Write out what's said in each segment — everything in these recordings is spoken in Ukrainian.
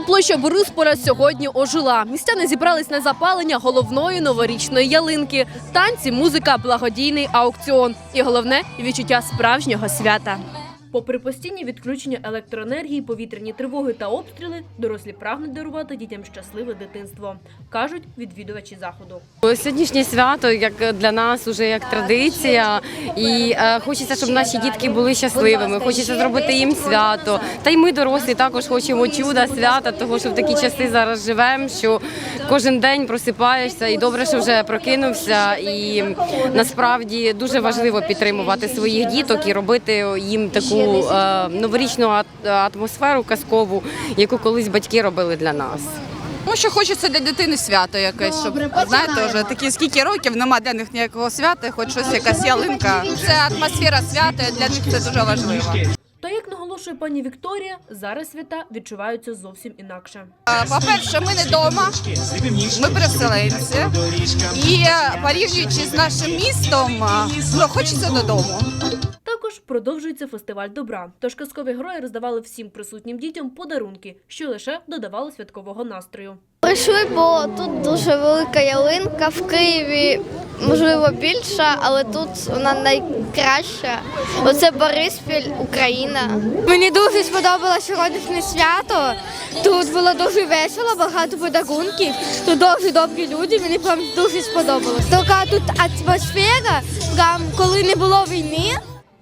Центральна площа Бориспора сьогодні ожила. Містяни зібрались на запалення головної новорічної ялинки. Танці, музика, благодійний аукціон. І головне відчуття справжнього свята. Попри постійні відключення електроенергії, повітряні тривоги та обстріли, дорослі прагнуть дарувати дітям щасливе дитинство, кажуть відвідувачі заходу. Сьогоднішнє свято як для нас уже як традиція, і е, хочеться, щоб наші дітки були щасливими. Хочеться зробити їм свято. Та й ми дорослі також хочемо чуда, свята, того що в такі часи зараз живемо. Що кожен день просипаєшся, і добре, що вже прокинувся. І насправді дуже важливо підтримувати своїх діток і робити їм таку е, новорічну атмосферу казкову, яку колись батьки робили для нас. Тому що хочеться для дитини свято якесь, щоб знаєте, вже такі скільки років нема для них ніякого свята, хоч щось якась ялинка. Це атмосфера свята для них це дуже важливо. Та як наголошує пані Вікторія, зараз свята відчуваються зовсім інакше. По-перше, ми не вдома, ми переселенці. І е, порівнюючи з нашим містом, ну, хочеться додому. Продовжується фестиваль добра. Тож казкові герої роздавали всім присутнім дітям подарунки, що лише додавало святкового настрою. Прийшли, бо тут дуже велика ялинка в Києві, можливо, більша, але тут вона найкраща. Оце Бориспіль, Україна. Мені дуже сподобалося сьогоднішнє свято. Тут було дуже весело, багато подарунків. Тут дуже добрі люди. Мені прям дуже сподобалось. Така тут атмосфера, прям коли не було війни.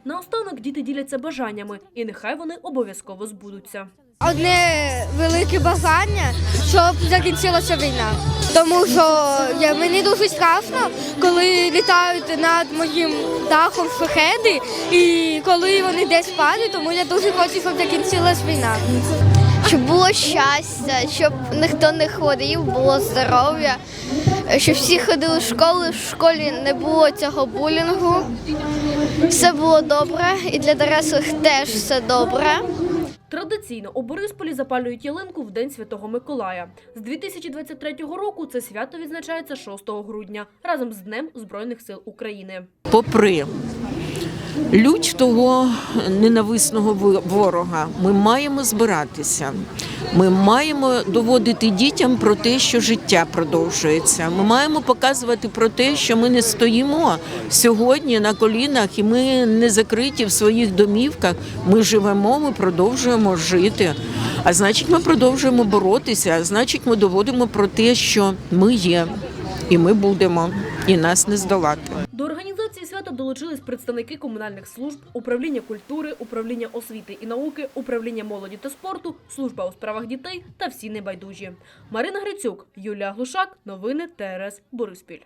Наостанок діти діляться бажаннями, і нехай вони обов'язково збудуться. Одне велике бажання, щоб закінчилася війна. Тому що я, мені дуже страшно, коли літають над моїм дахом шахеди, і коли вони десь падають, тому я дуже хочу, щоб закінчилась війна. Щоб було щастя, щоб ніхто не хворів, було здоров'я, щоб всі ходили в школу, в школі не було цього булінгу. Все було добре, і для дорослих теж все добре. Традиційно у Борисполі запалюють ялинку в День Святого Миколая. З 2023 року це свято відзначається 6 грудня разом з Днем Збройних сил України. попри лють того ненависного ворога, ми маємо збиратися. Ми маємо доводити дітям про те, що життя продовжується. Ми маємо показувати про те, що ми не стоїмо сьогодні на колінах і ми не закриті в своїх домівках. Ми живемо, ми продовжуємо жити. А значить, ми продовжуємо боротися. А значить, ми доводимо про те, що ми є, і ми будемо, і нас не здолати. Свята долучились представники комунальних служб, управління культури, управління освіти і науки, управління молоді та спорту, служба у справах дітей та всі небайдужі. Марина Грицюк, Юлія Глушак, новини ТРС Бориспіль.